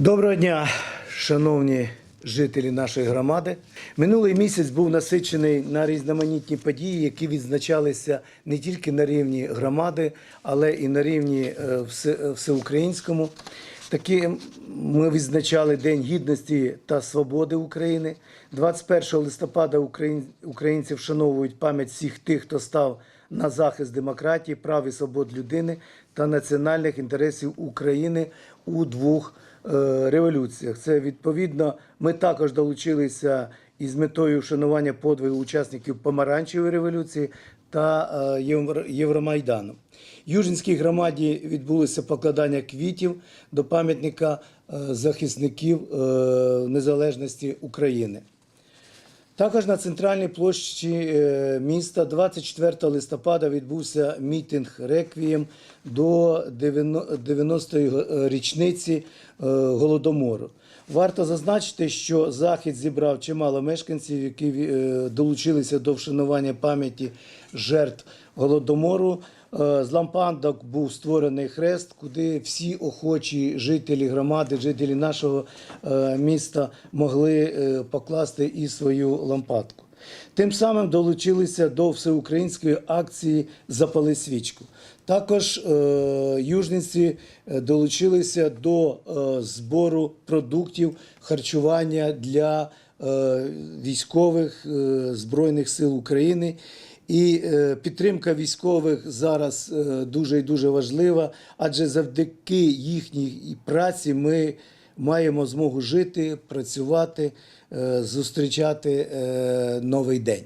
Доброго дня, шановні жителі нашої громади. Минулий місяць був насичений на різноманітні події, які відзначалися не тільки на рівні громади, але і на рівні е, всеукраїнському. Такі ми відзначали День гідності та свободи України. 21 листопада українці вшановують пам'ять всіх тих, хто став на захист демократії, прав і свобод людини та національних інтересів України у двох революціях. Це відповідно. Ми також долучилися із метою вшанування подвигу учасників помаранчевої революції та е, Євромайдану. Южинській громаді відбулося покладання квітів до пам'ятника е, захисників е, незалежності України. Також на центральній площі е, міста 24 листопада відбувся мітинг реквієм до 90-ї річниці е, голодомору. Варто зазначити, що захід зібрав чимало мешканців, які е, долучилися до вшанування пам'яті жертв голодомору. Е, З лампандок був створений хрест, куди всі охочі жителі громади, жителі нашого е, міста могли е, покласти і свою лампадку. Тим самим долучилися до всеукраїнської акції Запали свічку. Також е, южниці долучилися до е, збору продуктів харчування для е, військових е, Збройних сил України. І е, підтримка військових зараз е, дуже і дуже важлива, адже завдяки їхній праці ми маємо змогу жити, працювати, е, зустрічати новий день.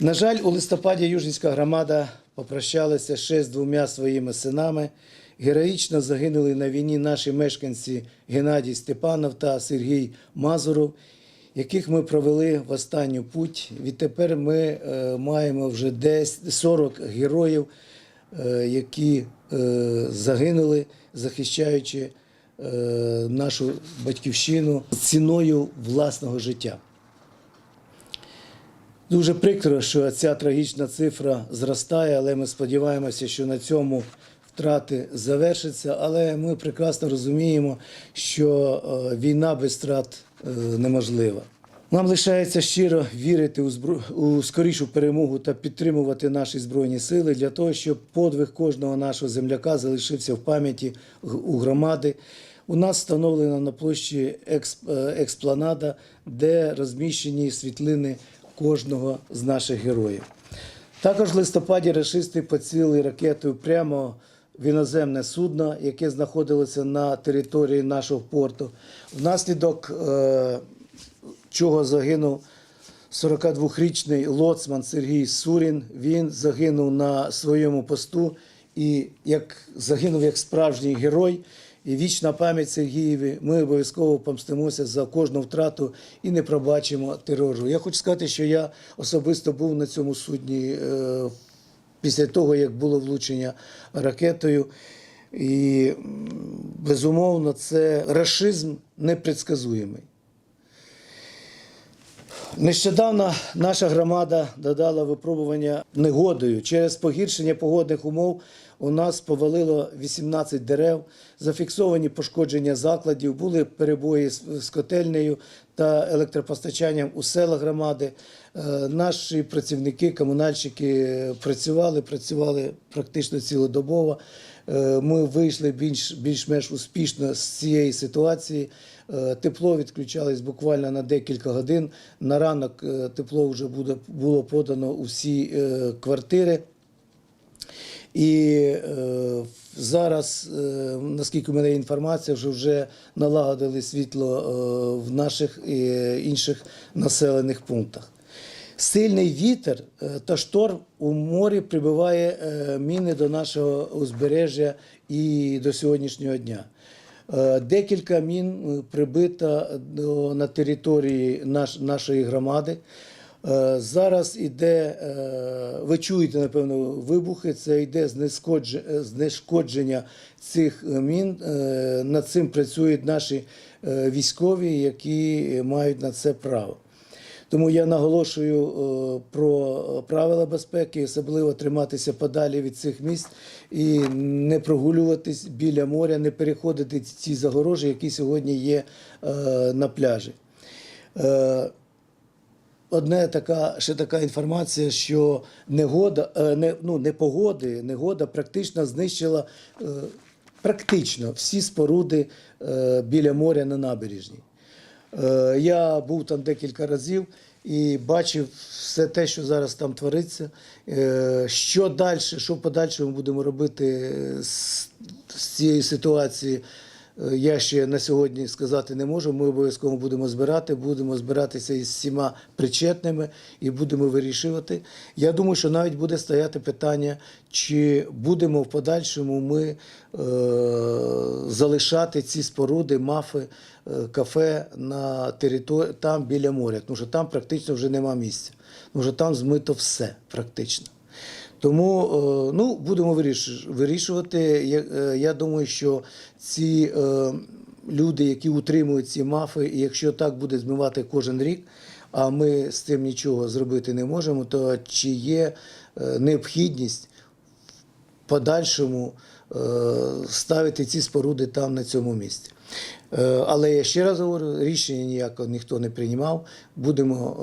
На жаль, у листопаді Южницька громада попрощалася ще з двома своїми синами. Героїчно загинули на війні наші мешканці Геннадій Степанов та Сергій Мазуров, яких ми провели в останню путь. Відтепер ми е, маємо вже десь 40 героїв, е, які е, загинули, захищаючи нашу батьківщину ціною власного життя. Дуже прикро, що ця трагічна цифра зростає, але ми сподіваємося, що на цьому втрати завершаться. Але ми прекрасно розуміємо, що е, війна без втрат е, неможлива. Нам лишається щиро вірити у, збро... у скорішу перемогу та підтримувати наші збройні сили для того, щоб подвиг кожного нашого земляка залишився в пам'яті у громади. У нас встановлена на площі експ... е, експланада, де розміщені світлини кожного з наших героїв. Також в листопаді рашисти поцілили ракетою прямо в іноземне судно, яке знаходилося на території нашого порту. Внаслідок е, чого загинув 42-річний лоцман Сергій Сурін. Він загинув на своєму посту і як загинув як справжній герой. І вічна пам'ять Сергієві. Ми обов'язково помстимося за кожну втрату і не пробачимо терору. Я хочу сказати, що я особисто був на цьому судні е, після того, як було влучення ракетою. І безумовно, це рашизм непредсказуємий. Нещодавно наша громада додала випробування негодою. Через погіршення погодних умов у нас повалило 18 дерев, зафіксовані пошкодження закладів, були перебої з котельнею та електропостачанням у селах громади. Е, Наші працівники, комунальщики працювали, працювали практично цілодобово. Е, Ми вийшли більш, більш-менш успішно з цієї ситуації. Е, Тепло відключалось буквально на декілька годин. На ранок тепло вже буде, було подано у всі квартири. І е, зараз, е, наскільки в мене є інформація, вже вже налагодили світло е, в наших е, інших населених пунктах. Сильний вітер е, та шторм у морі прибиває е, міни до нашого узбережжя і до сьогоднішнього дня. Е, Декілька мін прибито на території наш, нашої громади. Е, Зараз іде, е, ви чуєте, напевно, вибухи, це йде е, знешкодження цих мін. Над цим працюють наші військові, які мають на це право. Тому я наголошую про правила безпеки, особливо триматися подалі від цих місць і не прогулюватись біля моря, не переходити ці загорожі, які сьогодні є на пляжі. Одне така ще така інформація, що негода, е, не, ну, непогоди, негода практично знищила е, практично всі споруди е, біля моря на набережній. Я був там декілька разів і бачив все те, що зараз там твориться. Що далі, що подальше ми будемо робити з цієї ситуації. Е, Я ще на сьогодні сказати не можу. Ми обов'язково будемо збирати, будемо збиратися із всіма причетними і будемо вирішувати. Я думаю, що навіть буде стояти питання, чи будемо в подальшому ми е, залишати ці споруди, мафи, е, кафе на території там біля моря, тому що там практично вже нема місця. Тому що там змито все практично. Тому е, ну, будемо виріш- вирішувати. Е, я думаю, що ці е, люди, які утримують ці мафи, і якщо так буде змивати кожен рік, а ми з цим нічого зробити не можемо, то чи є необхідність в подальшому ставити ці споруди там на цьому місці. Але я ще раз говорю, рішення ніякого ніхто не приймав. Будемо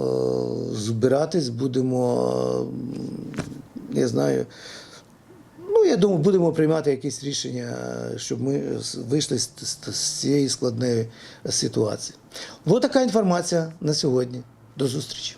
збиратись, будемо, не знаю. Ну, я думаю, будемо приймати якісь рішення, щоб ми вийшли з, з, з цієї складної ситуації. Ось така інформація на сьогодні. До зустрічі.